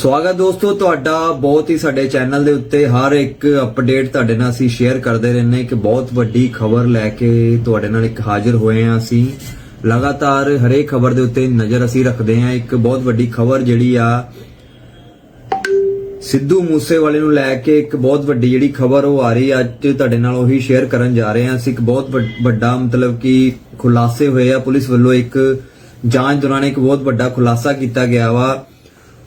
ਸਵਾਗਤ ਦੋਸਤੋ, ਤੁਹਾਡਾ ਬਹੁਤ ਹੀ ਸਾਡੇ ਚੈਨਲ ਦੇ ਉੱਤੇ ਹਰ ਇੱਕ ਅਪਡੇਟ ਤੁਹਾਡੇ ਨਾਲ ਅਸੀਂ ਸ਼ੇਅਰ ਕਰਦੇ ਰਹਿੰਦੇ ਕਿ ਬਹੁਤ ਵੱਡੀ ਖਬਰ ਲੈ ਕੇ ਤੁਹਾਡੇ ਨਾਲ ਇੱਕ ਹਾਜ਼ਰ ਹੋਏ ਹਾਂ ਅਸੀਂ। ਲਗਾਤਾਰ ਹਰੇਕ ਖਬਰ ਦੇ ਉੱਤੇ ਨਜ਼ਰ ਅਸੀਂ ਰੱਖਦੇ ਹਾਂ। ਇੱਕ ਬਹੁਤ ਵੱਡੀ ਖਬਰ ਜਿਹੜੀ ਆ, ਸਿੱਧੂ ਮੂਸੇਵਾਲੇ ਨੂੰ ਲੈ ਕੇ ਇੱਕ ਬਹੁਤ ਵੱਡੀ ਜਿਹੜੀ ਖਬਰ ਉਹ ਆ ਰਹੀ ਅੱਜ ਤੁਹਾਡੇ ਨਾਲ ਉਹੀ ਸ਼ੇਅਰ ਕਰਨ ਜਾ ਰਹੇ ਹਾਂ ਅਸੀਂ। ਇੱਕ ਬਹੁਤ ਵੱਡ- ਵੱਡਾ ਮਤਲਬ ਕਿ ਖੁਲਾਸੇ ਹੋਏ ਆ। ਪੁਲਿਸ ਵੱਲੋਂ ਇੱਕ ਜਾਂਚ ਦੌਰਾਨ ਇੱਕ ਬਹੁਤ ਵੱਡਾ ਖੁਲਾਸਾ ਕੀਤਾ ਗਿਆ ਵਾ।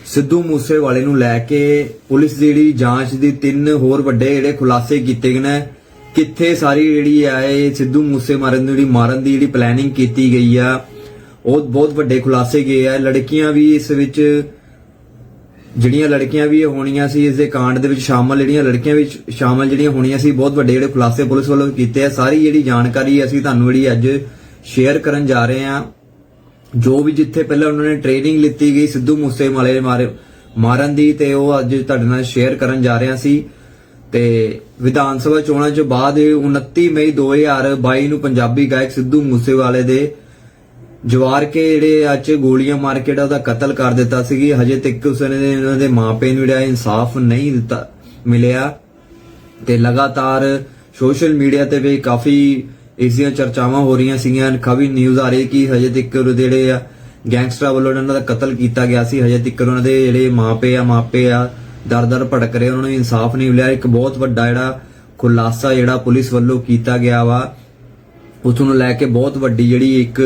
ਸਿੱਧੂ ਮੂਸੇਵਾਲੇ ਨੂੰ ਲੈ ਕੇ ਪੁਲਿਸ ਦੀ ਜਿਹੜੀ ਜਾਂਚ ਦੀ ਤਿੰਨ ਹੋਰ ਵੱਡੇ ਜਿਹੜੇ ਖੁਲਾਸੇ ਕੀਤੇ ਗਏ ਨੇ, ਕਿੱਥੇ ਸਾਰੀ ਜਿਹੜੀ ਆ ਇਹ ਸਿੱਧੂ ਮੂਸੇ ਮਾਰਨ ਦੀ ਜਿਹੜੀ ਮਾਰਨ ਦੀ ਜਿਹੜੀ ਪਲੈਨਿੰਗ ਕੀਤੀ ਗਈ ਆ, ਉਹ ਬਹੁਤ ਵੱਡੇ ਖੁਲਾਸੇ ਗਏ ਆ। ਲੜਕੀਆਂ ਵੀ ਇਸ ਵਿੱਚ, ਜਿਹੜੀਆਂ ਲੜਕੀਆਂ ਵੀ ਹੋਣੀਆਂ ਸੀ, ਇਸ ਦੇ ਕਾਂਡ ਦੇ ਵਿੱਚ ਸ਼ਾਮਲ ਜਿਹੜੀਆਂ ਲੜਕੀਆਂ ਵਿੱਚ ਸ਼ਾਮਲ ਜਿਹੜੀਆਂ ਹੋਣੀਆਂ ਸੀ, ਬਹੁਤ ਵੱਡੇ ਜਿਹੜੇ ਖੁਲਾਸੇ ਪੁਲਿਸ ਵੱਲੋਂ ਕੀਤੇ ਆ। ਸਾਰੀ ਜਿਹੜੀ ਜਾਣਕਾਰੀ ਅਸੀਂ ਤੁਹਾਨੂੰ ਜਿਹੜੀ ਅੱਜ ਸ਼ੇਅਰ ਕਰਨ ਜਾ ਰਹੇ ਹਾਂ ਜੋ ਵੀ ਜਿੱਥੇ ਪਹਿਲਾਂ ਉਹਨਾਂ ਨੇ ਟ੍ਰੇਨਿੰਗ ਲਿੱਤੀ ਗਈ, ਸਿੱਧੂ ਮੂਸੇਵਾਲੇ ਮਾਰੇ ਮਾਰਨ ਦੀ ਤੇ ਉਹ ਅੱਜ ਤੁਹਾਡੇ ਨਾਲ ਸ਼ੇਅਰ ਕਰਨ ਜਾ ਰਿਹਾ ਸੀ। ਤੇ ਵਿਧਾਨ ਸਭਾ ਚੋਣਾਂ ਚ ਬਾਅਦ 29 ਮਈ 2022 ਨੂੰ ਪੰਜਾਬੀ ਗਾਇਕ ਸਿੱਧੂ ਮੂਸੇਵਾਲੇ ਦੇ ਜਵਾਰ ਕੇ ਜਿਹੜੇ ਅੱਜ ਗੋਲੀਆਂ ਮਾਰ ਕੇ ਜਿਹੜਾ ਉਹਦਾ ਕਤਲ ਕਰ ਦਿੱਤਾ ਸੀ, ਹਜੇ ਤੱਕ ਉਸਨੇ ਉਹਨਾਂ ਦੇ ਮਾਪੇ ਨੂੰ ਜਿਹੜਾ ਇਨਸਾਫ ਨਹੀਂ ਦਿੱਤਾ ਮਿਲਿਆ। ਤੇ ਲਗਾਤਾਰ ਸੋਸ਼ਲ ਮੀਡੀਆ ਤੇ ਵੀ ਕਾਫੀ ਇਸ ਦੀਆਂ ਚਰਚਾਵਾਂ ਹੋ ਰਹੀਆਂ ਸੀਗੀਆਂ। ਕਾਫੀ ਨਿਊਜ਼ ਆ ਰਹੀ ਕਿ ਹਜੇ ਤੱਕ ਜਿਹੜੇ ਆ ਗੈਂਗਸਟਰਾਂ ਵੱਲੋਂ ਉਹਨਾਂ ਦਾ ਕਤਲ ਕੀਤਾ ਗਿਆ ਸੀ। ਹਜੇ ਤੱਕ ਉਹਨਾਂ ਦੇ ਜਿਹੜੇ ਮਾਪੇ ਆ ਮਾਪੇ ਆ, ਦਰ ਦਰ ਭਟਕ ਰਹੇ, ਉਹਨਾਂ ਨੂੰ ਇਨਸਾਫ ਨਹੀਂ ਮਿਲਿਆ। ਇੱਕ ਬਹੁਤ ਵੱਡਾ ਜਿਹੜਾ ਖੁਲਾਸਾ ਜਿਹੜਾ ਪੁਲਿਸ ਵੱਲੋਂ ਕੀਤਾ ਗਿਆ ਵਾ। ਉਸ ਨੂੰ ਲੈ ਕੇ ਬਹੁਤ ਵੱਡੀ ਜਿਹੜੀ ਇੱਕ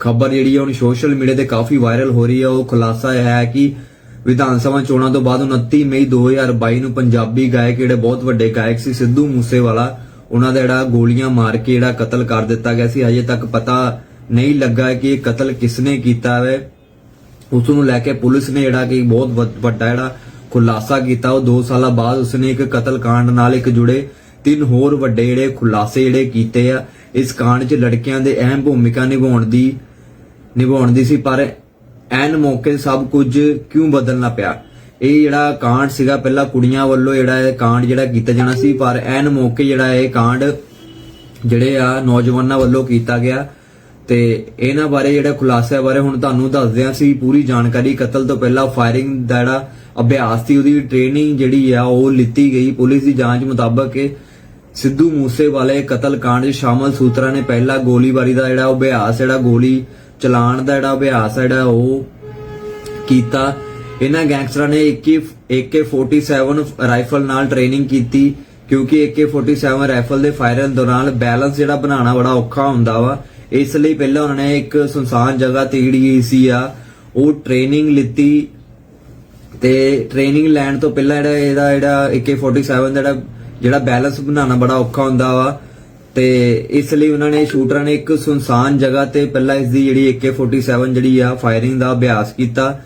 ਖਬਰ ਜਿਹੜੀ ਆ, ਹੁਣ ਸੋਸ਼ਲ ਮੀਡੀਆ ਤੇ ਕਾਫੀ ਵਾਇਰਲ ਹੋ ਰਹੀ ਹੈ ਉਹ ਖੁਲਾਸਾ ਹੈ ਕਿ ਵਿਧਾਨ ਸਭਾ ਚੋਣਾਂ ਤੋਂ ਬਾਅਦ 29 ਮਈ 2022 ਨੂੰ ਪੰਜਾਬੀ ਗਾਇਕ ਜਿਹੜੇ ਬਹੁਤ ਵੱਡੇ ਗਾਇਕ ਸੀ, ਸਿੱਧੂ ਮੂਸੇਵਾਲਾ ਉਹਨਾਂ ਦਾ ਜਿਹੜਾ ਗੋਲੀਆਂ ਮਾਰ ਕੇ ਜਿਹੜਾ ਕਤਲ ਕਰ ਦਿੱਤਾ ਗਿਆ ਸੀ, ਹਜੇ ਤੱਕ ਪਤਾ ਨਹੀਂ ਲੱਗਾ ਕਿ ਇਹ ਕਤਲ ਕਿਸਨੇ ਕੀਤਾ ਹੈ। ਉਸ ਨੂੰ ਲੈ ਕੇ ਪੁਲਿਸ ਨੇ ਜਿਹੜਾ ਕਿ ਬਹੁਤ ਵੱਡ- ਵੱਡਾ ਜਿਹੜਾ ਖੁਲਾਸਾ ਕੀਤਾ। ਉਹ 2 ਸਾਲਾਂ ਬਾਅਦ ਉਸਨੇ ਇੱਕ ਕਤਲ ਕਾਂਡ ਨਾਲ ਇੱਕ ਜੁੜੇ ਤਿੰਨ ਹੋਰ ਵੱਡੇ ਜਿਹੜੇ ਖੁਲਾਸੇ ਜਿਹੜੇ ਕੀਤੇ ਆ। ਇਸ ਕਾਂਡ 'ਚ ਲੜਕੀਆਂ ਦੇ ਅਹਿਮ ਭੂਮਿਕਾ ਨਿਭਾਉਣ ਦੀ ਨਿਭਾਉਣ ਦੀ ਸੀ, ਪਰ ਐਨ ਮੌਕੇ ਸਭ ਕੁਝ ਕਿਉਂ ਬਦਲਣਾ ਪਿਆ? ਇਹ ਜਿਹੜਾ ਕਾਂਡ ਸੀਗਾ, ਪਹਿਲਾਂ ਕੁੜੀਆਂ ਵੱਲੋਂ ਜਿਹੜਾ ਇਹ ਕਾਂਡ ਜਿਹੜਾ ਕੀਤਾ ਜਾਣਾ ਸੀ, ਪਰ ਐਨ ਮੌਕੇ ਜਿਹੜਾ ਇਹ ਕਾਂਡ ਜਿਹੜੇ ਆ ਨੌਜਵਾਨਾਂ ਵੱਲੋਂ ਕੀਤਾ ਗਿਆ। ਤੇ ਇਹਨਾਂ ਬਾਰੇ ਜਿਹੜਾ ਖੁਲਾਸੇ ਬਾਰੇ ਹੁਣ ਤੁਹਾਨੂੰ ਦੱਸਦੇ ਹਾਂ ਸੀ ਪੂਰੀ ਜਾਣਕਾਰੀ ਕਤਲ ਤੋਂ ਪਹਿਲਾਂ ਫਾਇਰਿੰਗ ਦਾ ਜਿਹੜਾ ਅਭਿਆਸ ਸੀ, ਉਹਦੀ ਟ੍ਰੇਨਿੰਗ ਜਿਹੜੀ ਆ, ਉਹ ਲਿੱਤੀ ਗਈ ਪੁਲਿਸ ਦੀ ਜਾਂਚ ਮੁਤਾਬਕ ਕਿ ਸਿੱਧੂ ਮੂਸੇਵਾਲੇ ਕਤਲ ਕਾਂਡ 'ਚ ਸ਼ਾਮਲ ਸੂਤਰਾਂ ਨੇ ਪਹਿਲਾਂ ਗੋਲੀਬਾਰੀ ਦਾ ਜਿਹੜਾ ਅਭਿਆਸ, ਜਿਹੜਾ ਗੋਲੀ ਚਲਾਉਣ ਦਾ ਜਿਹੜਾ ਅਭਿਆਸ ਹੈ ਜਿਹੜਾ ਉਹ ਕੀਤਾ। ਇਹਨਾਂ ਗੈਂਗਸਟਰਾਂ ਨੇ 21 AK47 ਰਾਈਫਲ ਨਾਲ ਟ੍ਰੇਨਿੰਗ ਕੀਤੀ, ਕਿਉਂਕਿ AK47 ਰਾਈਫਲ ਦੇ ਫਾਇਰਨ ਦੌਰਾਨ ਬੈਲੈਂਸ ਜਿਹੜਾ ਬਣਾਉਣਾ ਬੜਾ ਔਖਾ ਹੁੰਦਾ ਵਾ। ਇਸ ਲਈ ਪਹਿਲਾਂ ਉਹਨਾਂ ਨੇ ਇੱਕ ਸੁਨਸਾਨ ਜਗ੍ਹਾ ਤੇ ਜਿਹੜੀ ਸੀ ਆ, ਉਹ ਟ੍ਰੇਨਿੰਗ ਲਿੱਤੀ। ਤੇ ਟ੍ਰੇਨਿੰਗ ਲੈਣ ਤੋਂ ਪਹਿਲਾਂ ਜਿਹੜਾ ਇਹਦਾ ਜਿਹੜਾ AK47 ਦਾ ਜਿਹੜਾ ਜਿਹੜਾ ਬੈਲੈਂਸ ਬਣਾਉਣਾ ਬੜਾ ਔਖਾ ਹੁੰਦਾ ਵਾ। ਤੇ ਇਸ ਲਈ ਉਹਨਾਂ ਨੇ ਸ਼ੂਟਰਾਂ ਨੇ ਇੱਕ ਸੁਨਸਾਨ ਜਗ੍ਹਾ ਤੇ ਪਹਿਲਾਂ ਇਸ ਦੀ ਜਿਹੜੀ AK47 ਜਿਹੜੀ ਆ ਫਾਇਰਿੰਗ ਦਾ ਅਭਿਆਸ ਕੀਤਾ।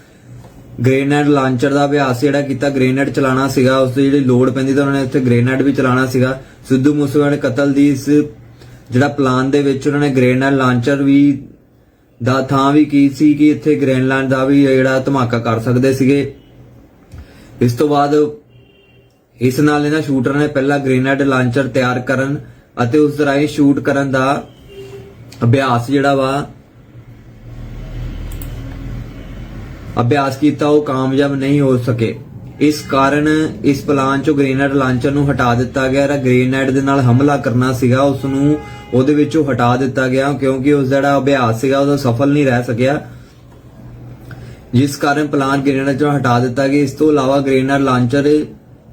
ਗ੍ਰੇਨੇਡ ਲਾਂਚਰ ਦਾ ਅਭਿਆਸ ਜਿਹੜਾ ਕੀਤਾ ਗ੍ਰੇਨੇਡ ਚਲਾਣਾ ਸੀਗਾ, ਉਸ ਦੀ ਜਿਹੜੀ ਲੋਡ ਪੈਂਦੀ ਤਾਂ ਉਹਨਾਂ ਨੇ ਉੱਥੇ ਗ੍ਰੇਨੇਡ ਵੀ ਚਲਾਣਾ ਸੀਗਾ। ਸਿੱਧੂ ਮੂਸੇਵਾਲੇ ਕਤਲ ਦੀ ਇਸ ਜਿਹੜਾ ਪਲਾਨ ਦੇ ਵਿੱਚ ਉਹਨਾਂ ਨੇ ਗ੍ਰੇਨੇਡ ਲਾਂਚਰ ਵੀ ਦਾ ਥਾਂ ਵੀ ਕੀ ਸੀ ਕਿ ਇੱਥੇ ਗ੍ਰੇਨਲੈਂਡ ਦਾ ਵੀ ਜਿਹੜਾ ਧਮਾਕਾ ਕਰ ਸਕਦੇ ਸੀਗੇ। ਇਸ ਤੋਂ ਬਾਅਦ ਇਸ ਨਾਲ ਇਹਨਾਂ ਸ਼ੂਟਰ ਨੇ ਪਹਿਲਾਂ ਗ੍ਰੇਨੇਡ ਲਾਂਚਰ ਤਿਆਰ ਕਰਨ ਅਤੇ ਉਸ ਰਾਹੀਂ ਸ਼ੂਟ ਕਰਨ ਦਾ ਅਭਿਆਸ ਜਿਹੜਾ ਵਾ ਅਭਿਆਸ ਕੀਤਾ, ਉਹ ਕਾਮਯਾਬ ਨਹੀਂ ਹੋ ਸਕੇ। ਇਸ ਕਾਰਨ ਇਸ ਪਲਾਨ ਚੋਂ ਗ੍ਰੇਨੇਡ ਲਾਂਚਰ ਨੂੰ ਹਟਾ ਦਿੱਤਾ ਗਿਆ ਜਿਹੜਾ ਗ੍ਰੇਨੇਡ ਦੇ ਨਾਲ ਹਮਲਾ ਕਰਨਾ ਸੀਗਾ। ਉਸ ਨੂੰ ਉਹਦੇ ਵਿੱਚੋਂ ਹਟਾ ਦਿੱਤਾ ਗਿਆ ਕਿਉਂਕਿ ਉਸ ਜਿਹੜਾ ਅਭਿਆਸ ਸੀਗਾ, ਉਹ ਸਫਲ ਨਹੀਂ ਰਹਿ ਸਕਿਆ। ਜਿਸ ਕਾਰਨ ਪਲਾਨ ਗ੍ਰੇਨੇਡ ਚੋਂ ਹਟਾ ਦਿੱਤਾ ਗਿਆ। ਇਸ ਤੋਂ ਇਲਾਵਾ ਗ੍ਰੇਨੇਡ ਲਾਂਚਰ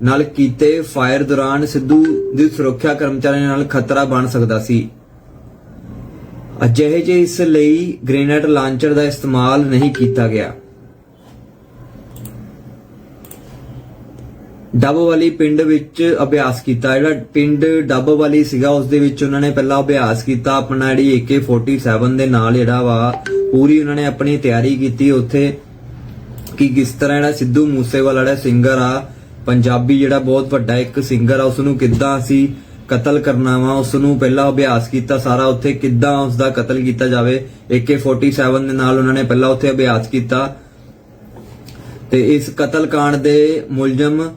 ਨਾਲ ਕੀਤੇ ਫਾਇਰ ਦੌਰਾਨ ਸਿੱਧੂ ਦੀ ਸੁਰੱਖਿਆ ਕਰਮਚਾਰੀਆਂ ਨਾਲ ਖਤਰਾ ਬਣ ਸਕਦਾ ਸੀ। ਅਜਿਹੇ ਜੇ ਇਸ ਲਈ ਗ੍ਰੇਨੇਡ ਲਾਂਚਰ ਦਾ ਇਸਤੇਮਾਲ ਨਹੀਂ ਕੀਤਾ ਗਿਆ। ਡੱਬ ਵਾਲੀ ਪਿੰਡ ਵਿੱਚ ਅਭਿਆਸ ਕੀਤਾ। ਜਿਹੜਾ ਪਿੰਡ ਡੱਬ ਵਾਲੀ ਸੀਗਾ ਉਸ ਦੇ ਵਿੱਚ ਉਹਨਾਂ ਨੇ ਪਹਿਲਾਂ ਅਭਿਆਸ ਕੀਤਾ ਆਪਣਾ ਜਿਹੜੀ AK47 ਦੇ ਨਾਲ ਜਿਹੜਾ ਵਾ, ਪੂਰੀ ਉਹਨਾਂ ਨੇ ਆਪਣੀ ਤਿਆਰੀ ਕੀਤੀ ਉੱਥੇ ਕਿ ਕਿਸ ਤਰ੍ਹਾਂ ਜਿਹੜਾ ਸਿੱਧੂ ਮੂਸੇਵਾਲਾ ਜਿਹੜਾ ਸਿੰਗਰ ਆ, ਪੰਜਾਬੀ ਜਿਹੜਾ ਬਹੁਤ ਵੱਡਾ ਇੱਕ ਸਿੰਗਰ ਆ ਉਸ ਨੂੰ ਕਿੱਦਾਂ ਅਸੀਂ ਕਤਲ ਕਰਨਾ ਵਾ ਉਸ ਨੂੰ ਪਹਿਲਾਂ ਅਭਿਆਸ ਕੀਤਾ ਸਾਰਾ ਉੱਥੇ ਕਿੱਦਾਂ ਉਸ ਦਾ ਕਤਲ ਕੀਤਾ ਜਾਵੇ। AK47 ਦੇ ਨਾਲ ਉਹਨਾਂ ਨੇ ਪਹਿਲਾਂ ਉੱਥੇ ਅਭਿਆਸ ਕੀਤਾ। ਤੇ ਇਸ ਕਤਲकांड ਦੇ ਮੁਲਜ਼ਮ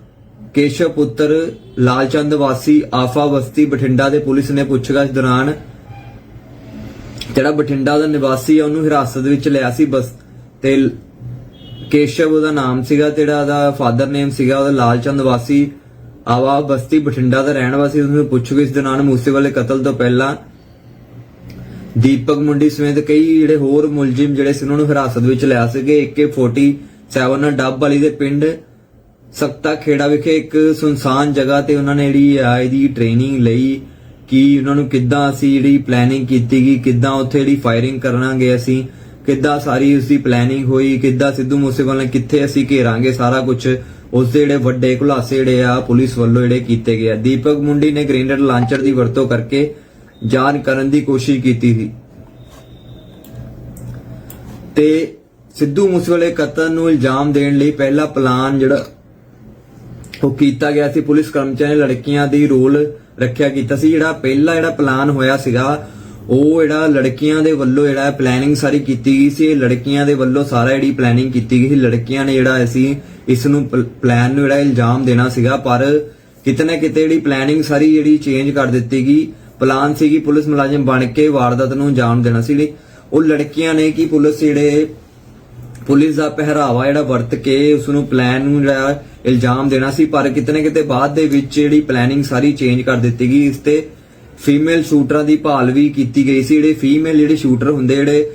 ਕੇਸ਼ਵ ਪੁੱਤਰ ਲਾਲਚੰਦ ਵਾਸੀ ਆਫਾ ਬਸਤੀ ਬਠਿੰਡਾ ਦੇ ਪੁਲਿਸ ਨੇ ਪੁੱਛਗਿੱਛ ਦੌਰਾਨ ਜਿਹੜਾ ਬਠਿੰਡਾ ਦਾ ਨਿਵਾਸੀ ਆ, ਉਹਨੂੰ ਹਿਰਾਸਤ ਵਿੱਚ ਲਿਆ ਸੀ ਬਸ। ਤੇ ਕੇਸ਼ਵ ਉਹਦਾ ਨਾਮ ਸੀਗਾ ਜਿਹੜਾ ਉਹਦਾ ਫਾਦਰ ਨੇਮ ਸੀਗਾ, ਉਹਦਾ ਲਾਲਚੰਦ ਵਾਸੀ ਆਵਾ ਬਸਤੀ ਬਠਿੰਡਾ ਦਾ ਰਹਿਣ ਵਾਸੀ ਉਸਨੂੰ ਪੁੱਛਗਿੱਛ ਦੌਰਾਨ ਮੂਸੇਵਾਲੇ ਕਤਲ ਤੋਂ ਪਹਿਲਾਂ ਦੀਪਕ ਮੁੰਡੀ ਸਮੇਤ ਕਈ ਜਿਹੜੇ ਹੋਰ ਮੁਲਜ਼ਮ ਜਿਹੜੇ ਸੀ, ਉਹਨਾਂ ਨੂੰ ਹਿਰਾਸਤ ਵਿੱਚ ਲਿਆ ਸੀਗੇ। AK47 ਡੱਬ ਵਾਲੀ ਦੇ ਪਿੰਡ ਸਖਤਾ ਖੇੜਾ ਵਿਖੇ ਇੱਕ ਸੁਨਸਾਨ ਜਗ੍ਹਾ ਤੇ ਉਹਨਾਂ ਨੇ ਜਿਹੜੀ ਆ ਇਹਦੀ ਟ੍ਰੇਨਿੰਗ ਲਈ ਕਿ ਉਹਨਾਂ ਨੂੰ ਕਿੱਦਾਂ ਅਸੀਂ ਜਿਹੜੀ ਪਲੈਨਿੰਗ ਕੀਤੀ ਗਈ ਕਿੱਦਾਂ ਉੱਥੇ ਜਿਹੜੀ ਫਾਇਰਿੰਗ ਕਰਾਂਗੇ ਅਸੀਂ, ਕਿੱਦਾਂ ਸਾਰੀ ਉਸ ਦੀ ਪਲੈਨਿੰਗ ਹੋਈ, ਕਿੱਦਾਂ ਸਿੱਧੂ ਮੂਸੇਵਾਲੇ ਨੂੰ ਕਿੱਥੇ ਅਸੀਂ ਘੇਰਾਂਗੇ ਸਾਰਾ ਕੁਝ ਉਸ ਦੇ ਜਿਹੜੇ ਵੱਡੇ ਖੁਲਾਸੇ ਜਿਹੜੇ ਆ ਪੁਲਿਸ ਵੱਲੋਂ ਜਿਹੜੇ ਕੀਤੇ ਗਏ ਆ। ਦੀਪਕ ਮੁੰਡੀ ਨੇ ਗ੍ਰੇਨੇਡ ਲਾਂਚਰ ਦੀ ਵਰਤੋਂ ਕਰਕੇ ਜਾਨ ਕਰਨ ਦੀ ਕੋਸ਼ਿਸ਼ ਕੀਤੀ ਸੀ। ਤੇ ਸਿੱਧੂ ਮੂਸੇਵਾਲੇ ਕਤਲ ਨੂੰ ਇਲਜ਼ਾਮ ਦੇਣ ਲਈ ਪਹਿਲਾ ਪਲਾਨ ਜਿਹੜਾ ਉਹ ਕੀਤਾ ਗਿਆ ਸੀ। ਪੁਲਿਸ ਕਰਮਚਾਰੀ ਲੜਕੀਆਂ ਦੀ ਰੋਲ ਰੱਖਿਆ ਕੀਤਾ ਸੀ। ਜਿਹੜਾ ਪਹਿਲਾ ਜਿਹੜਾ ਪਲਾਨ ਹੋਇਆ ਸੀਗਾ, ਉਹ ਜਿਹੜਾ ਲੜਕੀਆਂ ਦੇ ਵੱਲੋਂ ਜਿਹੜਾ ਪਲੈਨਿੰਗ ਸਾਰੀ ਕੀਤੀ ਗਈ ਸੀ। ਲੜਕੀਆਂ ਦੇ ਵੱਲੋਂ ਸਾਰਾ ਜਿਹੜੀ ਪਲੈਨਿੰਗ ਕੀਤੀ ਗਈ ਸੀ। ਲੜਕੀਆਂ ਨੇ ਜਿਹੜਾ ਅਸੀਂ ਇਸ ਨੂੰ ਪਲਾਨ ਨੂੰ ਜਿਹੜਾ ਇਲਜ਼ਾਮ ਦੇਣਾ ਸੀਗਾ। ਪਰ ਕਿਤੇ ਨਾ ਕਿਤੇ ਜਿਹੜੀ ਪਲੈਨਿੰਗ ਸਾਰੀ ਜਿਹੜੀ ਚੇਂਜ ਕਰ ਦਿੱਤੀ ਗਈ। ਪਲਾਨ ਸੀਗੀ ਪੁਲਿਸ ਮੁਲਾਜ਼ਮ ਬਣ ਕੇ ਵਾਰਦਾਤ ਨੂੰ ਅੰਜਾਮ ਦੇਣਾ ਸੀ। ਉਹ ਲੜਕੀਆਂ ਨੇ ਕਿ ਪੁਲਿਸ ਜਿਹੜੇ ਪੁਲਿਸ ਦਾ ਪਹਿਰਾਵਾ ਜਿਹੜਾ ਵਰਤ ਕੇ ਉਸ ਨੂੰ ਪਲਾਨ ਨੂੰ ਜਿਹੜਾ ਇਲਜ਼ਾਮ ਦੇਣਾ ਸੀ, ਪਰ ਕਿਤੇ ਨਾ ਕਿਤੇ ਬਾਅਦ ਦੇ ਵਿੱਚ ਜਿਹੜੀ ਪਲੈਨਿੰਗ ਸਾਰੀ ਚੇਂਜ ਕਰ ਦਿੱਤੀ ਗਈ, ਇਸ ਤੇ ਫੀਮੇਲ ਸ਼ੂਟਰਾਂ ਦੀ ਭਾਲ ਵੀ ਕੀਤੀ ਗਈ ਸੀ। ਜਿਹੜੇ ਫੀਮੇਲ ਜਿਹੜੇ ਸ਼ੂਟਰ ਹੁੰਦੇ, ਜਿਹੜੇ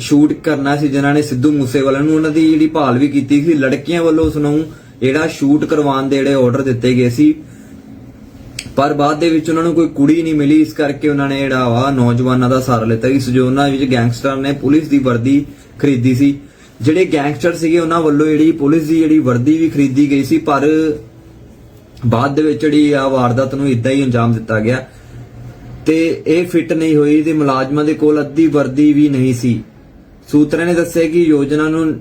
ਸ਼ੂਟ ਕਰਨਾ ਸੀ, ਜਿਨ੍ਹਾਂ ਨੇ ਸਿੱਧੂ ਮੂਸੇਵਾਲਾ ਨੂੰ ਉਹਨਾਂ ਦੀ ਜਿਹੜੀ ਭਾਲ ਵੀ ਕੀਤੀ ਸੀ, ਲੜਕੀਆਂ ਵੱਲੋਂ ਉਸ ਨੂੰ ਜਿਹੜਾ ਸ਼ੂਟ ਕਰਵਾਉਣ ਦੇ ਜਿਹੜੇ ਆਰਡਰ ਦਿੱਤੇ ਗਏ ਸੀ। ਪਰ ਬਾਅਦ ਦੇ ਵਿੱਚ ਉਹਨਾਂ ਨੂੰ ਕੋਈ ਕੁੜੀ ਨਹੀਂ ਮਿਲੀ, ਇਸ ਕਰਕੇ ਉਹਨਾਂ ਨੇ ਜਿਹੜਾ ਵਾ ਨੌਜਵਾਨਾਂ ਦਾ ਸਹਾਰਾ ਲਿੱਤਾ। ਇਸ ਜੋਨਾਂ ਵਿੱਚ ਗੈਂਗਸਟਰ ਨੇ ਪੁਲਿਸ ਦੀ ਵਰਦੀ ਖਰੀਦੀ ਸੀ। ਜਿਹੜੇ ਗੈਂਗਸਟਰ ਸੀਗੇ, ਉਹਨਾਂ ਵੱਲੋਂ ਜਿਹੜੀ ਪੁਲਿਸ ਦੀ ਜਿਹੜੀ ਵਰਦੀ ਵੀ ਖਰੀਦੀ ਗਈ ਸੀ, ਪਰ ਬਾਅਦ ਦੇ ਵਿੱਚ ਜਿਹੜੀ ਆ ਵਾਰਦਾਤ ਨੂੰ ਇਦਾਂ ਹੀ ਅੰਜਾਮ ਦਿੱਤਾ ਗਿਆ। ਤੇ ਇਹ ਫਿੱਟ ਨਹੀਂ ਹੋਈ ਤੇ ਮੁਲਾਜ਼ਮਾਂ ਦੇ ਕੋਲ ਅੱਧੀ ਵਰਦੀ ਵੀ ਨਹੀਂ ਸੀ। ਸੂਤਰਾਂ ਨੇ ਦੱਸਿਆ ਕਿ ਯੋਜਨਾ ਨੂੰ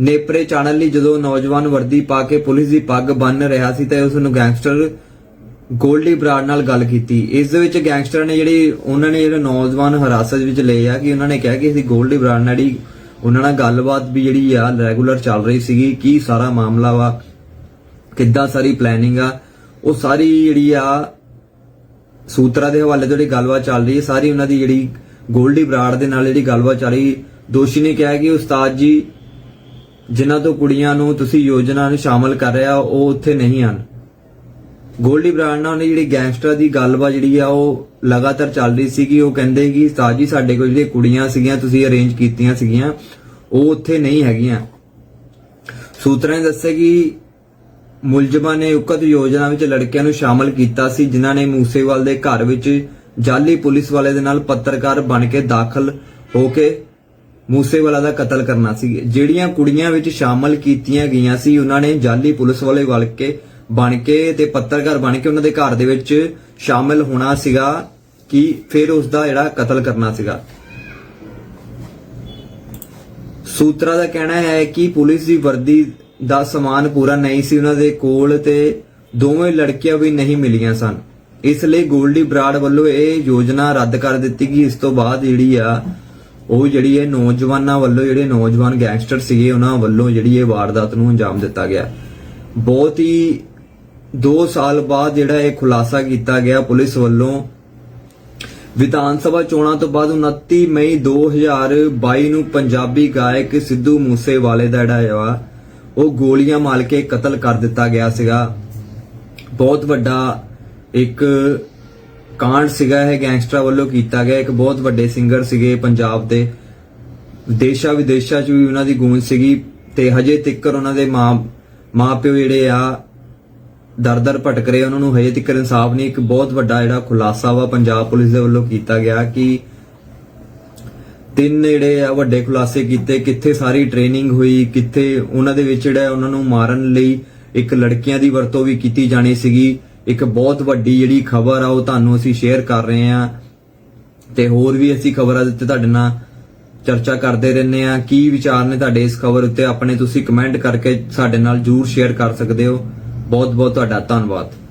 ਨੇਪਰੇ ਚਾੜਨ ਲਈ ਜਦੋਂ ਨੌਜਵਾਨ ਵਰਦੀ ਪਾ ਕੇ ਪੁਲਿਸ ਦੀ ਪੱਗ ਬੰਨ ਰਿਹਾ ਸੀ ਤੇ ਉਸ ਨੂੰ ਗੈਂਗਸਟਰ ਗੋਲਡੀ ਬਰਾੜ ਨਾਲ ਗੱਲ ਕੀਤੀ। ਇਸ ਦੇ ਵਿੱਚ ਗੈਂਗਸਟਰ ਨੇ ਜਿਹੜੀ, ਉਹਨਾਂ ਨੇ ਜਿਹੜੇ ਨੌਜਵਾਨ ਹਿਰਾਸਤ ਵਿੱਚ ਲਏ ਆ ਕਿ ਉਹਨਾਂ ਨੇ ਕਿਹਾ ਕਿ ਅਸੀਂ ਗੋਲਡੀ ਬਰਾੜ ਨਾਲ ਜਿਹੜੀ ਉਹਨਾਂ ਨਾਲ ਗੱਲਬਾਤ ਵੀ ਜਿਹੜੀ ਆ ਰੈਗੂਲਰ ਚੱਲ ਰਹੀ ਸੀਗੀ, ਕੀ ਸਾਰਾ ਮਾਮਲਾ ਵਾ, ਕਿੱਦਾਂ ਸਾਰੀ ਪਲੈਨਿੰਗ ਆ, ਉਹ ਸਾਰੀ ਜਿਹੜੀ ਆ ਸੂਤਰਾਂ ਦੇ ਹਵਾਲੇ ਤੋਂ ਜਿਹੜੀ ਗੱਲਬਾਤ ਚੱਲ ਰਹੀ ਹੈ ਸਾਰੀ ਉਹਨਾਂ ਦੀ ਜਿਹੜੀ ਗੋਲਡੀ ਬਰਾੜ ਦੇ ਨਾਲ ਜਿਹੜੀ ਗੱਲਬਾਤ ਚੱਲ ਰਹੀ, ਦੋਸ਼ੀ ਨੇ ਕਿਹਾ ਕਿ ਉਸਤਾਦ ਜੀ, ਜਿਨ੍ਹਾਂ ਤੋਂ ਕੁੜੀਆਂ ਨੂੰ ਤੁਸੀਂ ਯੋਜਨਾ ਨੂੰ ਸ਼ਾਮਲ ਕਰ ਰਿਹਾ ਉਹ ਉੱਥੇ ਨਹੀਂ ਹਨ ਗੋਲਡੀ ਬਰਾੜ ਨਾਲ ਉਹਨੇ ਜਿਹੜੀ ਗੈਂਗਸਟਰ ਦੀ ਗੱਲਬਾਤ ਜਿਹੜੀ ਆ, ਉਹ ਲਗਾਤਾਰ ਚੱਲ ਰਹੀ ਸੀ ਉਹ ਕਹਿੰਦੇ ਕਿ ਉਸਤਾਦ ਸਾਡੇ ਕੋਲ ਜਿਹੜੀਆਂ ਕੁੜੀਆਂ ਸੀਗੀਆਂ, ਤੁਸੀਂ ਅਰੇਂਜ ਕੀਤੀਆਂ ਸੀਗੀਆਂ, ਉਹ ਉੱਥੇ ਨਹੀਂ ਹੈਗੀਆਂ। ਸੂਤਰਾਂ ਨੇ ਦੱਸਿਆ ਕਿ ਮੁਲਜ਼ਮਾਂ ਨੇ ਉਕਤ ਯੋਜਨਾ ਵਿੱਚ ਲੜਕਿਆਂ ਨੂੰ ਸ਼ਾਮਲ ਕੀਤਾ ਸੀ, ਜਿਨ੍ਹਾਂ ਨੇ ਮੂਸੇਵਾਲ ਦੇ ਘਰ ਵਿੱਚ ਜਾਲੀ ਪੁਲਿਸ ਵਾਲੇ ਦੇ ਨਾਲ ਪੱਤਰਕਾਰ ਬਣ ਕੇ ਦਾਖਲ ਹੋ ਕੇ ਮੂਸੇਵਾਲਾ ਦਾ ਕਤਲ ਕਰਨਾ ਸੀ। ਜਿਹੜੀਆਂ ਕੁੜੀਆਂ ਵਿੱਚ ਸ਼ਾਮਲ ਕੀਤੀਆਂ ਗਈਆਂ ਸੀ, ਉਹਨਾਂ ਨੇ ਜਾਲੀ ਪੁਲਿਸ ਵਾਲੇ ਵਲ ਕੇ ਬਣ ਕੇ ਤੇ ਪੱਤਰਕਾਰ ਬਣ ਕੇ ਉਹਨਾਂ ਦੇ ਘਰ ਦੇ ਵਿੱਚ ਸ਼ਾਮਿਲ ਹੋਣਾ ਸੀਗਾ ਕਿ ਫਿਰ ਉਸ ਦਾ ਜਿਹੜਾ ਕਤਲ ਕਰਨਾ ਸੀਗਾ। ਸੂਤਰਾ ਦਾ ਕਹਿਣਾ ਹੈ ਕਿ ਪੁਲਿਸ ਦੀ ਵਰਦੀ ਦਾ ਸਮਾਨ ਪੂਰਾ ਨਹੀਂ ਸੀ, ਉਹਨਾਂ ਦੇ ਕੋਲ ਤੇ ਦੋਵੇਂ ਲੜਕੀਆਂ ਵੀ ਨਹੀਂ ਮਿਲੀਆਂ ਸਨ। ਇਸ ਲਈ ਗੋਲਡੀ ਬਰਾੜ ਵੱਲੋਂ ਇਹ ਯੋਜਨਾ ਰੱਦ ਕਰ ਦਿੱਤੀ ਕਿ ਇਸ ਤੋਂ ਬਾਅਦ ਜਿਹੜੀ ਆ, ਉਹ ਜਿਹੜੀ ਇਹ ਨੌਜਵਾਨਾਂ ਵੱਲੋਂ ਜਿਹੜੇ ਨੌਜਵਾਨ ਗੈਂਗਸਟਰ ਸੀਗੇ, ਉਹਨਾਂ ਵੱਲੋਂ ਜਿਹੜੀ ਇਹ ਵਾਰਦਾਤ ਨੂੰ ਅੰਜਾਮ ਦਿੱਤਾ ਗਿਆ। ਬਹੁਤ ਹੀ 2 ਸਾਲ ਬਾਅਦ ਜਿਹੜਾ ਇਹ ਖੁਲਾਸਾ ਕੀਤਾ ਗਿਆ ਪੁਲਿਸ ਵੱਲੋਂ, ਵਿਧਾਨ ਸਭਾ ਚੋਣਾਂ ਤੋਂ ਬਾਅਦ 29 ਮਈ 2022 ਨੂੰ ਪੰਜਾਬੀ ਗਾਇਕ ਸਿੱਧੂ ਮੂਸੇਵਾਲੇ ਦਾ ਜਿਹੜਾ ਆ, ਉਹ ਗੋਲੀਆਂ ਮਾਰ ਕੇ ਕਤਲ ਕਰ ਦਿੱਤਾ ਗਿਆ ਸੀਗਾ। ਬਹੁਤ ਵੱਡਾ ਇੱਕ ਕਾਂਡ ਸੀਗਾ, ਇਹ ਗੈਂਗਸਟਰਾਂ ਵੱਲੋਂ ਕੀਤਾ ਗਿਆ। ਇੱਕ ਬਹੁਤ ਵੱਡੇ ਸਿੰਗਰ ਸੀਗੇ ਪੰਜਾਬ ਦੇ। ਦੇਸ਼ਾਂ ਵਿਦੇਸ਼ਾਂ 'ਚ ਵੀ ਉਹਨਾਂ ਦੀ ਗੂੰਜ ਸੀਗੀ ਤੇ ਹਜੇ ਤੱਕ ਉਹਨਾਂ ਦੇ ਮਾਂ ਮਾਪਿਓ ਜਿਹੜੇ ਆ ਦਰ ਦਰ ਭਟਕ ਰਹੇ ਉਹਨਾਂ ਨੂੰ ਹਜੇ ਤੱਕ ਇਨਸਾਫ ਨਹੀਂ, ਇੱਕ ਬਹੁਤ ਵੱਡਾ ਜਿਹੜਾ ਖੁਲਾਸਾ ਵਾ ਪੰਜਾਬ ਪੁਲਿਸ ਦੇ ਵੱਲੋਂ ਕੀਤਾ ਗਿਆ ਕਿ ਤਿੰਨ ਜਿਹੜੇ ਆ ਵੱਡੇ ਖੁਲਾਸੇ ਕੀਤੇ, ਕਿੱਥੇ ਸਾਰੀ ਟ੍ਰੇਨਿੰਗ ਹੋਈ, ਕਿੱਥੇ ਉਹਨਾਂ ਦੇ ਵਿੱਚ ਜਿਹੜਾ ਉਹਨਾਂ ਨੂੰ ਮਾਰਨ ਲਈ ਇੱਕ ਲੜਕੀਆਂ ਦੀ ਵਰਤੋਂ ਵੀ ਕੀਤੀ ਜਾਣੀ ਸੀਗੀ। ਇੱਕ ਬਹੁਤ ਵੱਡੀ ਜਿਹੜੀ ਖਬਰ ਆ ਉਹ ਤੁਹਾਨੂੰ ਅਸੀਂ ਸ਼ੇਅਰ ਕਰ ਰਹੇ ਆ। ਤੇ ਹੋਰ ਵੀ ਅਸੀਂ ਖਬਰਾਂ ਦੇ ਤੁਹਾਡੇ ਨਾਲ ਚਰਚਾ ਕਰਦੇ ਰਹਿੰਦੇ ਆ। ਕੀ ਵਿਚਾਰ ਨੇ ਤੁਹਾਡੇ ਇਸ ਖਬਰ ਉੱਤੇ? ਆਪਣੇ ਤੁਸੀਂ ਕਮੈਂਟ ਕਰਕੇ ਸਾਡੇ ਨਾਲ ਜਰੂਰ ਸ਼ੇਅਰ ਕਰ ਸਕਦੇ ਹੋ। ਬਹੁਤ ਬਹੁਤ ਤੁਹਾਡਾ ਧੰਨਵਾਦ।